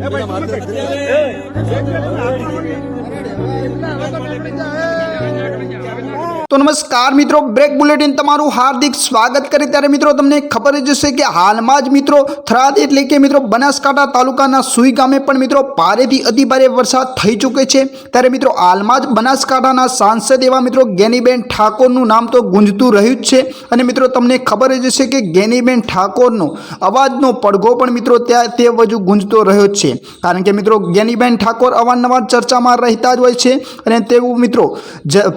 மறுத்து તો નમસ્કાર મિત્રો બ્રેક બુલેટિન તમારું હાર્દિક સ્વાગત કરે ત્યારે મિત્રો તમને ખબર જ હશે કે હાલમાં જ મિત્રો થરાદ એટલે કે મિત્રો બનાસકાંઠા તાલુકાના સુઈ ગામે પણ મિત્રો ભારેથી અતિભારે વરસાદ થઈ ચૂકે છે. ત્યારે મિત્રો હાલમાં જ બનાસકાંઠાના સાંસદ એવા મિત્રો ગેનીબેન ઠાકોરનું નામ તો ગુંજતું રહ્યું જ છે. અને મિત્રો તમને ખબર જ હશે કે ગેનીબેન ઠાકોરનો અવાજનો પડઘો પણ મિત્રો ત્યાં તે વજુ ગુંજતો રહ્યો જ છે. કારણ કે મિત્રો ગેનીબેન ઠાકોર અવારનવાર ચર્ચામાં રહેતા જ હોય છે. અને તેવું મિત્રો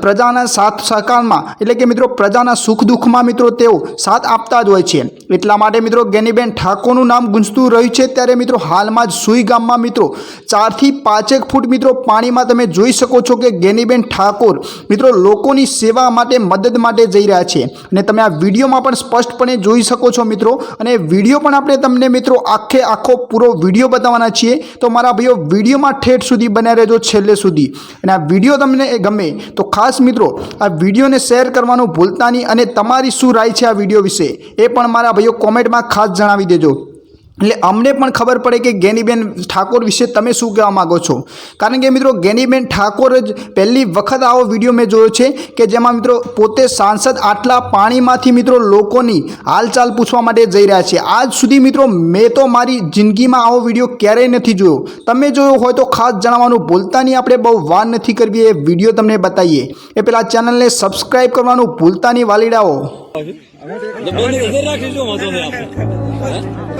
પ્રજાના સાથ સહકારમાં એટલે કે મિત્રો પ્રજાના સુખ દુઃખમાં મિત્રો તેઓ સાથ આપતા જ હોય છે. એટલા માટે મિત્રો ગેનીબેન ઠાકોરનું નામ ગુંજતું રહ્યું છે. ત્યારે મિત્રો હાલમાં જ સુઈ ગામમાં મિત્રો ચારથી પાંચેક ફૂટ મિત્રો પાણીમાં તમે જોઈ શકો છો કે ગેનીબેન ઠાકોર મિત્રો લોકોની સેવા માટે મદદ માટે જઈ રહ્યા છે. અને તમે આ વિડીયોમાં પણ સ્પષ્ટપણે જોઈ શકો છો મિત્રો. અને વીડિયો પણ આપણે તમને મિત્રો આખે આખો પૂરો વીડિયો બતાવવાના છીએ. તો મારા ભાઈઓ, વિડીયોમાં ઠેઠ સુધી બન્યા રહેજો છેલ્લે સુધી. અને આ વીડિયો તમને ગમે તો ખાસ મિત્રો આ વિડીયોને શેર કરવાનું ભૂલતા નહીં અને તમારી શું રાય છે આ વીડિયો વિશે એ પણ મારા ભાઈઓ કોમેન્ટમાં ખાસ જણાવી દેજો. એટલે અમને પણ ખબર પડે કે ગેનીબેન ઠાકોર વિશે તમે શું કહેવા માગો છો કારણ કે મિત્રો ગેનીબેન ઠાકોર જ પહેલી વખત આવો વીડિયો મેં જોયો છે કે જેમાં મિત્રો પોતે સાંસદ આટલા પાણીમાંથી મિત્રો લોકોની હાલચાલ પૂછવા માટે જઈ રહ્યા છે આજ સુધી મિત્રો મેં તો મારી જિંદગીમાં આવો વીડિયો ક્યારેય નથી જોયો તમે જોયો હોય તો ખાસ જણાવવાનું ભૂલતા નહીં આપણે બહુ વાર નથી કરવી એ વીડિયો તમને બતાવીએ એ પહેલાં ચેનલને સબસ્ક્રાઈબ કરવાનું ભૂલતા નહીં વાલીડાઓ